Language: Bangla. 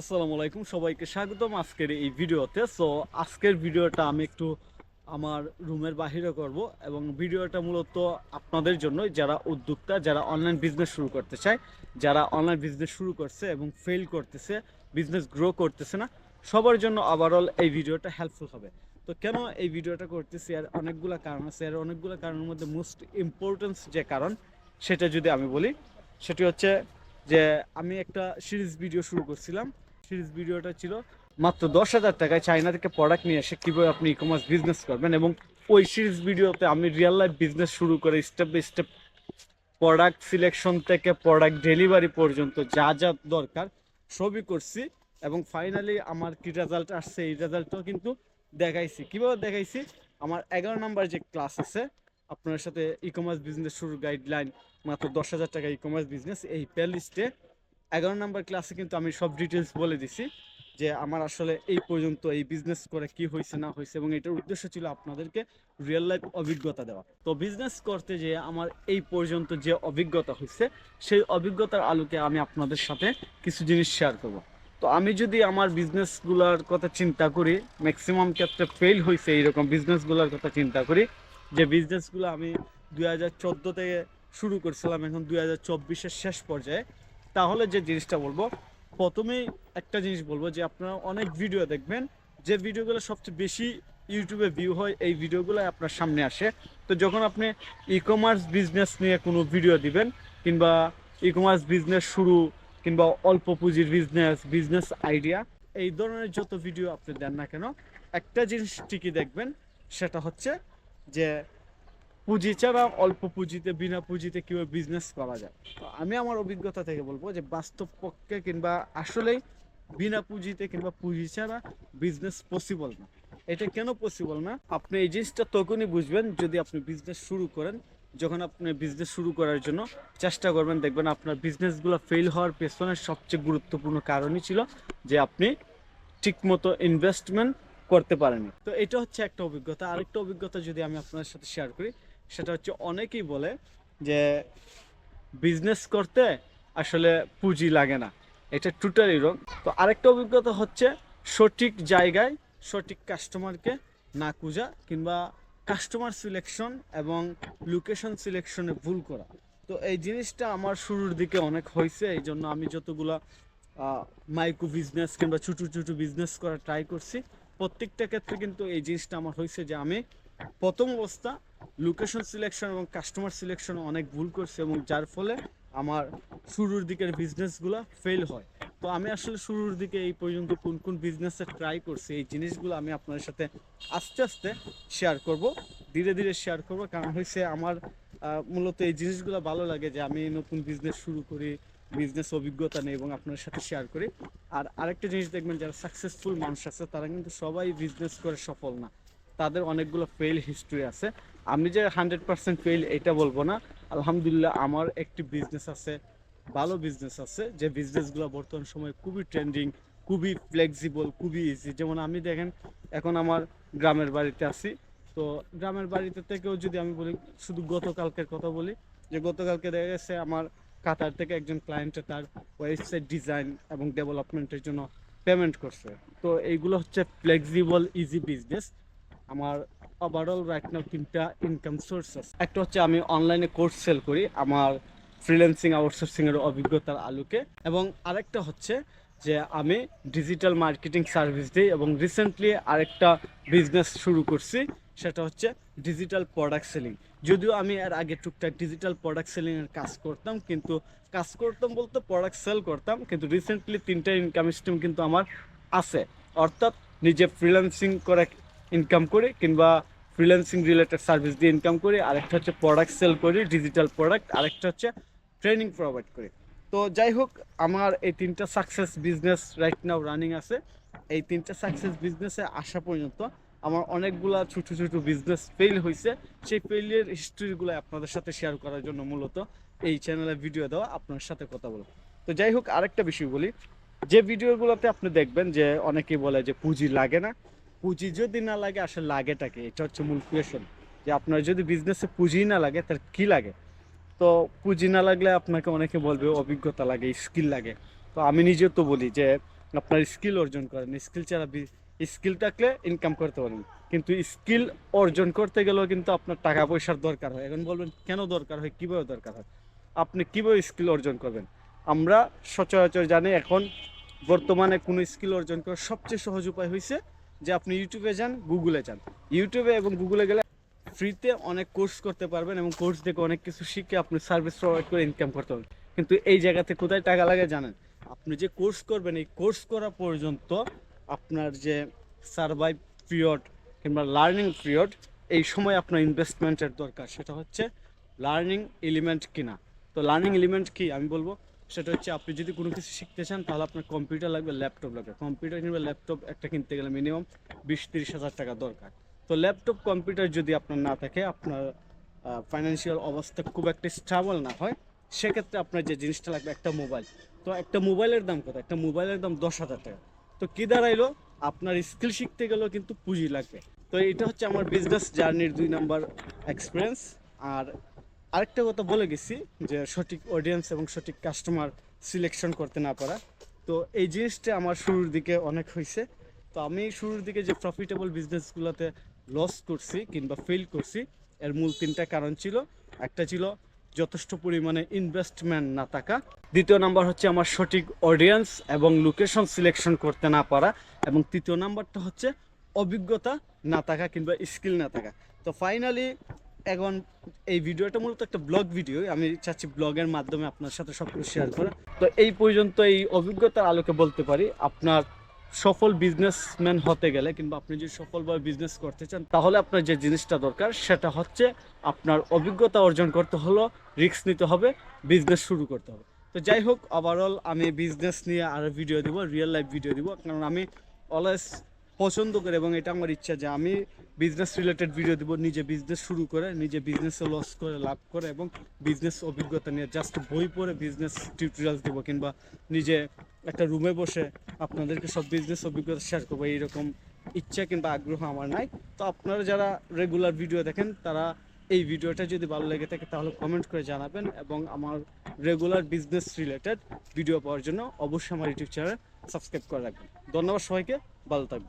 আসসালামু আলাইকুম, সবাইকে স্বাগতম আজকের এই ভিডিওতে। সো আজকের ভিডিওটা আমি একটু আমার রুমের বাহিরে করব এবং ভিডিওটা মূলত আপনাদের জন্য যারা উদ্যোক্তা, যারা অনলাইন বিজনেস শুরু করতে চায়, যারা অনলাইন বিজনেস শুরু করছে এবং ফেল করতেছে বিজনেস গ্রো করতেছে না, সবার জন্য ওভারঅল এই ভিডিওটা হেল্পফুল হবে। তো কেন এই ভিডিওটা করতেছি আর অনেকগুলো কারণ আছে আর অনেকগুলো কারণের মধ্যে মোস্ট ইম্পর্টেন্স যে কারণ, সেটা যদি আমি বলি, সেটি হচ্ছে যে আমি একটা সিরিজ ভিডিও শুরু করছিলাম সিরিজ ভিডিওটা ছিল। মাত্র দশ হাজার টাকায় চায়না থেকে প্রোডাক্ট নিয়ে এসে কীভাবে আপনি ই কমার্স বিজনেস করবেন এবং ওই সিরিজ ভিডিওতে আমি রিয়েল লাইফ বিজনেস শুরু করে step by step product selection থেকে প্রোডাক্ট ডেলিভারি পর্যন্ত যা যা দরকার সবই করছি এবং ফাইনালি আমার কি রেজাল্ট আসছে, এই রেজাল্টটাও কিন্তু দেখাইছি। কীভাবে দেখাইছি? আমার এগারো নাম্বার যে ক্লাস আছে, আপনার সাথে ই কমার্স বিজনেস শুরুর গাইডলাইন মাত্র দশ হাজার টাকা ই কমার্স বিজনেস এই প্লে লিস্টে এগারো নাম্বার ক্লাসে কিন্তু আমি সব ডিটেলস বলে দিছি যে আমার আসলে এই পর্যন্ত এই বিজনেস করে কি হয়েছে না হয়েছে এবং এটার উদ্দেশ্য ছিল আপনাদেরকে রিয়েল লাইফ অভিজ্ঞতা দেওয়া। তো বিজনেস করতে যে আমার এই পর্যন্ত যে অভিজ্ঞতা হয়েছে সেই অভিজ্ঞতার আলোকে আমি আপনাদের সাথে কিছু জিনিস শেয়ার করব। তো আমি যদি আমার বিজনেসগুলোর কথা চিন্তা করি ম্যাক্সিমাম ক্ষেত্রে ফেল হয়েছে এইরকম বিজনেসগুলোর কথা চিন্তা করি, যে বিজনেসগুলো আমি দুই হাজার চোদ্দ থেকে শুরু করছিলাম, এখন দুই হাজার শেষ পর্যায়ে তাহলে যে জিনিসটা বলব, প্রথমেই একটা জিনিস বলব যে আপনারা অনেক ভিডিও দেখবেন, যে ভিডিওগুলো সবচেয়ে বেশি ইউটিউবে ভিউ হয়, এই ভিডিওগুলো আপনার সামনে আসে। তো যখন আপনি ই কমার্স বিজনেস নিয়ে কোনো ভিডিও দিবেন, কিংবা ই কমার্স বিজনেস শুরু, কিংবা অল্প পুঁজির বিজনেস বিজনেস আইডিয়া এই ধরনের যত ভিডিও আপনি দেন না কেন, একটা জিনিস ঠিকই দেখবেন, সেটা হচ্ছে যে পুঁজি ছাড়া অল্প পুঁজিতে, বিনা পুঁজিতে কীভাবে বিজনেস করা যায়? তো আমি আমার অভিজ্ঞতা থেকে বলব যে বাস্তব পক্ষে কিংবা আসলেই বিনা পুঁজিতে কিংবা পুঁজি ছাড়া বিজনেস পসিবল না। এটা কেন পসিবল না? আপনি এই জিনিসটা তখনই বুঝবেন যদি আপনি বিজনেস শুরু করেন। যখন আপনি বিজনেস শুরু করার জন্য চেষ্টা করবেন, দেখবেন আপনার বিজনেসগুলো ফেল হওয়ার পেছনে সবচেয়ে গুরুত্বপূর্ণ কারণই ছিল যে আপনি ঠিকমতো ইনভেস্টমেন্ট করতে পারেনি তো এটা হচ্ছে একটা অভিজ্ঞতা। আরেকটা অভিজ্ঞতা যদি আমি আপনাদের সাথে শেয়ার করি সেটা হচ্ছে অনেকেই বলে যে বিজনেস করতে আসলে পুঁজি লাগে না। এটা টোটালি রং তো আরেকটা অভিজ্ঞতা হচ্ছে সঠিক জায়গায় সঠিক কাস্টমারকে না খুঁজা কিংবা কাস্টমার সিলেকশন এবং লোকেশন সিলেকশনে ভুল করা। তো এই জিনিসটা আমার শুরুর দিকে অনেক হয়েছে, এই জন্য আমি যতগুলা মাইক্রো বিজনেস কিংবা ছোটো ছোটো বিজনেস করা ট্রাই করছি। প্রত্যেকটা ক্ষেত্রে কিন্তু এই জিনিসটা আমার হয়েছে যে আমি প্রথম অবস্থা লোকেশন সিলেকশন এবং কাস্টমার সিলেকশন অনেক ভুল করছে এবং যার ফলে আমার শুরুর দিকের বিজনেসগুলো ফেল হয়। তো আমি আসলে শুরুর দিকে এই পর্যন্ত কোন কোন বিজনেসে ট্রাই করছি, এই জিনিসগুলো আমি আপনাদের সাথে আস্তে আস্তে শেয়ার করব, ধীরে ধীরে শেয়ার করব। কারণ হয়েছে আমার মূলত এই জিনিসগুলো ভালো লাগে যে আমি নতুন বিজনেস শুরু করি বিজনেস অভিজ্ঞতা নেই এবং আপনার সাথে শেয়ার করি। আর আরেকটা জিনিস দেখবেন, যারা সাকসেসফুল মানুষ আছে, তারা কিন্তু সবাই বিজনেস করে সফল না। তাদের অনেকগুলো ফেল হিস্ট্রি আছে। আমি যে হান্ড্রেড পার্সেন্ট ফেল এটা বলব না। আলহামদুলিল্লাহ, আমার একটি বিজনেস আছে, ভালো বিজনেস আছে, যে বিজনেসগুলো বর্তমান সময়ে খুবই ট্রেন্ডিং খুবই ফ্লেক্সিবল খুবই ইজি যেমন আমি দেখেন, এখন আমার গ্রামের বাড়িতে আছি। তো গ্রামের বাড়িতে থেকেও যদি আমি বলি, শুধু গতকালকের কথা বলি, যে গতকালকে দেখা গেছে আমার কাতার থেকে একজন ক্লায়েন্টে তার ওয়েবসাইট ডিজাইন এবং ডেভেলপমেন্টের জন্য পেমেন্ট করছে। তো এইগুলো হচ্ছে ফ্লেক্সিবল ইজি বিজনেস আমার ওভারঅল রাইট নাও তিনটা ইনকাম সোর্স আছে। একটা হচ্ছে আমি অনলাইনে কোর্স সেল করি, আমার ফ্রিল্যান্সিং আউটসোর্সিং এর অভিজ্ঞতার আলোকে। এবং আরেকটা হচ্ছে যে আমি ডিজিটাল মার্কেটিং সার্ভিস দিই এবং রিসেন্টলি আরেকটা বিজনেস শুরু করছি, সেটা হচ্ছে ডিজিটাল প্রোডাক্ট সেলিং যদিও আমি এর আগে টুকটাক ডিজিটাল প্রোডাক্ট সেলিং এর কাজ করতাম, কিন্তু কাজ করতাম বলতে প্রোডাক্ট সেল করতাম, কিন্তু রিসেন্টলি তিনটা ইনকাম স্ট্রিম কিন্তু আমার আছে। অর্থাৎ নিজে ফ্রিল্যান্সিং করে ইনকাম করি কিংবা ফ্রিল্যান্সিং রিলেটেড সার্ভিস দিয়ে ইনকাম করি, আরেকটা হচ্ছে প্রোডাক্ট সেল করি ডিজিটাল প্রোডাক্ট আরেকটা হচ্ছে ট্রেনিং প্রোভাইড করি। তো যাই হোক, আমার এই তিনটা success business right now running আছে। এই তিনটা সাকসেস বিজনেসে আসা পর্যন্ত আমার অনেকগুলা ছোট ছোট বিজনেস ফেল হয়েছে সেই ফেলিয়ার হিস্ট্রিগুলো আপনাদের সাথে শেয়ার করার জন্য মূলত এই চ্যানেলে ভিডিও দেওয়া, আপনার সাথে কথা বলা তো যাই হোক, আরেকটা বিষয় বলি। যে ভিডিওগুলোতে আপনি দেখবেন যে অনেকেই বলে যে পুঁজি লাগে না পুঁজি যদি না লাগে, আসলে লাগেটাকে? এটা হচ্ছে মূল কোয়েশন যে আপনার যদি বিজনেসে পুঁজি না লাগে তার কি লাগে? তো পুঁজি না লাগলে আপনাকে অনেকে বলবে, অভিজ্ঞতা লাগে স্কিল লাগে। তো আমি নিজেও তো বলি যে, আপনার স্কিল অর্জন করেন। স্কিল ছাড়া স্কিল থাকলে ইনকাম করতে পারেন। কিন্তু স্কিল অর্জন করতে গেলেও কিন্তু আপনার টাকা পয়সার দরকার হয়। এখন বলবেন, কেন দরকার হয়? কীভাবে দরকার হয়? আপনি কীভাবে স্কিল অর্জন করবেন? আমরা সচরাচর জানি, এখন বর্তমানে কোনো স্কিল অর্জন করার সবচেয়ে সহজ উপায় হয়েছে যে আপনি ইউটিউবে যান গুগলে যান। ইউটিউবে এবং গুগলে গেলে ফ্রিতে অনেক কোর্স করতে পারবেন এবং কোর্স দেখে অনেক কিছু শিখে আপনি সার্ভিস প্রোভাইড করে ইনকাম করতে পারবেন। কিন্তু এই জায়গাতে কোথায় টাকা লাগে জানেন? আপনি যে কোর্স করবেন, এই কোর্স করা পর্যন্ত আপনার যে সার্ভাইভ পিরিয়ড কিংবা লার্নিং পিরিয়ড এই সময় আপনার ইনভেস্টমেন্টের দরকার। সেটা হচ্ছে লার্নিং এলিমেন্ট কিনা। তো লার্নিং এলিমেন্ট কি? আমি বলব সেটা হচ্ছে আপনি যদি কোনো কিছু শিখতে চান, তাহলে আপনার কম্পিউটার লাগবে ল্যাপটপ লাগবে। কম্পিউটার কিংবা ল্যাপটপ একটা কিনতে গেলে মিনিমাম বিশ তিরিশ হাজার টাকা দরকার। তো ল্যাপটপ কম্পিউটার যদি আপনার না থাকে, আপনার ফাইন্যান্সিয়াল অবস্থা খুব একটা স্টেবল না হয়, সেক্ষেত্রে আপনার যে জিনিসটা লাগবে একটা মোবাইল তো একটা মোবাইলের দাম কত? একটা মোবাইলের দাম দশ হাজার টাকা। তো কি দাঁড়াইলো? আপনার স্কিল শিখতে গেলেও কিন্তু পুঁজি লাগবে। তো এটা হচ্ছে আমার বিজনেস জার্নির দুই নাম্বার এক্সপিরিয়েন্স আর আরেকটা কথা বলে গেছি যে সঠিক অডিয়েন্স এবং সঠিক কাস্টমার সিলেকশন করতে না পারা। তো এই জিনিসটা আমার শুরুর দিকে অনেক হয়েছে তো আমি শুরুর দিকে যে প্রফিটেবল বিজনেসগুলোতে লস করছি কিংবা ফেল করছি, এর মূল তিনটা কারণ ছিল। একটা ছিল যথেষ্ট পরিমাণে ইনভেস্টমেন্ট না থাকা। দ্বিতীয় নাম্বার হচ্ছে আমার সঠিক অডিয়েন্স এবং লোকেশন সিলেকশন করতে না পারা। এবং তৃতীয় নাম্বারটা হচ্ছে অভিজ্ঞতা না থাকা কিংবা স্কিল না থাকা। তো ফাইনালি এখন এই ভিডিওটা মূলত একটা ব্লগ ভিডিও। আমি চাচ্ছি ব্লগের মাধ্যমে আপনার সাথে সব কিছু শেয়ার করা। তো এই পর্যন্ত এই অভিজ্ঞতার আলোকে বলতে পারি, আপনার সফল বিজনেসম্যান হতে গেলে কিংবা আপনি যদি সফলভাবে বিজনেস করতে চান, তাহলে আপনার যে জিনিসটা দরকার, সেটা হচ্ছে আপনার অভিজ্ঞতা অর্জন করতে হলো রিস্ক নিতে হবে বিজনেস শুরু করতে হবে। তো যাই হোক ওভারঅল আমি বিজনেস নিয়ে আরও ভিডিও দিব রিয়েল লাইফ ভিডিও দিব। কারণ আমি অলওয়েজ পছন্দ করে এবং এটা আমার ইচ্ছা যে আমি বিজনেস রিলেটেড ভিডিও দিব, নিজে বিজনেস শুরু করে, নিজে বিজনেসে লস করে, লাভ করে এবং বিজনেস অভিজ্ঞতা নিয়ে জাস্ট বই পড়ে বিজনেস টিউটোরিয়ালস দেবো কিংবা নিজে একটা রুমে বসে আপনাদেরকে সব বিজনেস অভিজ্ঞতা শেয়ার করব, এইরকম ইচ্ছা কিংবা আগ্রহ আমার নাই। তো আপনারা যারা রেগুলার ভিডিও দেখেন, তারা এই ভিডিওটা যদি ভালো লেগে থাকে তাহলে কমেন্ট করে জানাবেন এবং আমার রেগুলার বিজনেস রিলেটেড ভিডিও পাওয়ার জন্য অবশ্যই আমার ইউটিউব চ্যানেল সাবস্ক্রাইব করে রাখবেন। ধন্যবাদ সবাইকে, ভালো থাকবেন।